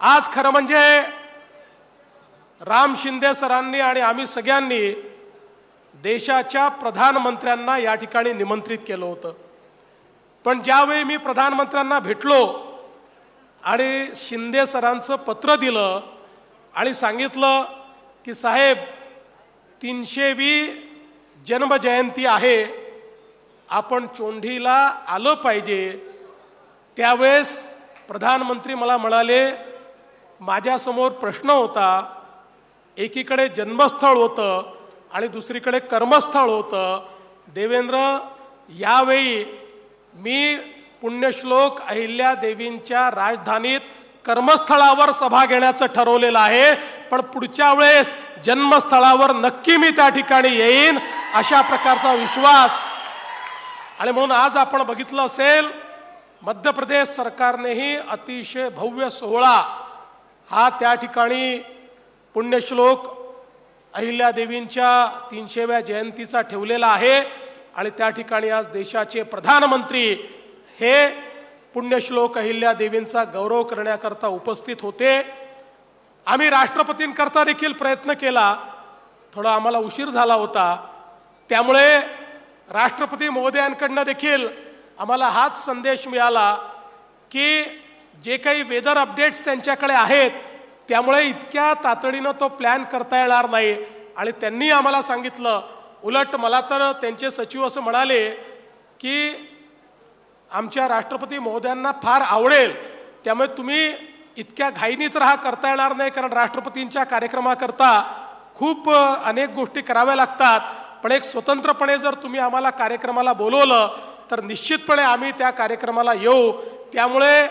आज खरं म्हणजे राम शिंदे सरांनी आणि आम्ही सगळ्यांनी देशाच्या प्रधानमंत्र्यांना या ठिकाणी निमंत्रित केलं होतं. पण ज्यावेळी मी प्रधानमंत्र्यांना भेटलो आणि शिंदे सरांचं पत्र दिलं आणि सांगितलं की साहेब तीनशेवी जन्मजयंती आहे आपण चोंढीला आलं पाहिजे. त्यावेळेस प्रधानमंत्री मला म्हणाले माझ्यासमोर प्रश्न होता एकीकडे जन्मस्थळ होतं आणि दुसरीकडे कर्मस्थळ होतं. देवेंद्र यावेळी मी पुण्यश्लोक अहिल्या देवींच्या राजधानीत कर्मस्थळावर सभा घेण्याचं ठरवलेलं आहे पण पुढच्या वेळेस जन्मस्थळावर नक्की मी त्या ठिकाणी येईन अशा प्रकारचा विश्वास. आणि म्हणून आज आपण बघितलं असेल मध्य प्रदेश सरकारनेही अतिशय भव्य सोहळा हा त्या ठिकाणी पुण्यश्लोक अहिल्यादेवींच्या तीनशेव्या जयंतीचा ठेवलेला आहे. आणि त्या ठिकाणी आज देशाचे प्रधानमंत्री हे पुण्यश्लोक अहिल्यादेवींचा गौरव करण्याकरता उपस्थित होते. आम्ही राष्ट्रपतींकरता देखील प्रयत्न केला. थोडा आम्हाला उशीर झाला होता. त्यामुळे राष्ट्रपती महोदयांकडनं देखील आम्हाला हाच संदेश मिळाला की जे काही वेदर अपडेट्स त्यांच्याकडे आहेत त्यामुळे इतक्या तातडीनं तो प्लॅन करता येणार नाही. आणि त्यांनी आम्हाला सांगितलं उलट मला तर त्यांचे सचिव असं म्हणाले की आमच्या राष्ट्रपती महोदयांना फार आवडेल. त्यामुळे तुम्ही इतक्या घाईनी तर हा करता येणार नाही कारण राष्ट्रपतींच्या कार्यक्रमाकरता खूप अनेक गोष्टी कराव्या लागतात. पण एक स्वतंत्रपणे जर तुम्ही आम्हाला कार्यक्रमाला बोलवलं तर निश्चितपणे आम्ही त्या कार्यक्रमाला येऊ. त्यामुळे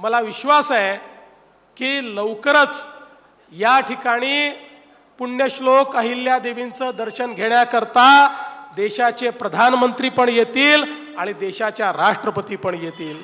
मला विश्वास आहे की लवकरच या ठिकाणी पुण्यश्लोक अहिल्यादेवींचं दर्शन घेण्याकरता देशाचे प्रधानमंत्री पण येतील आणि देशाच्या राष्ट्रपती पण येतील.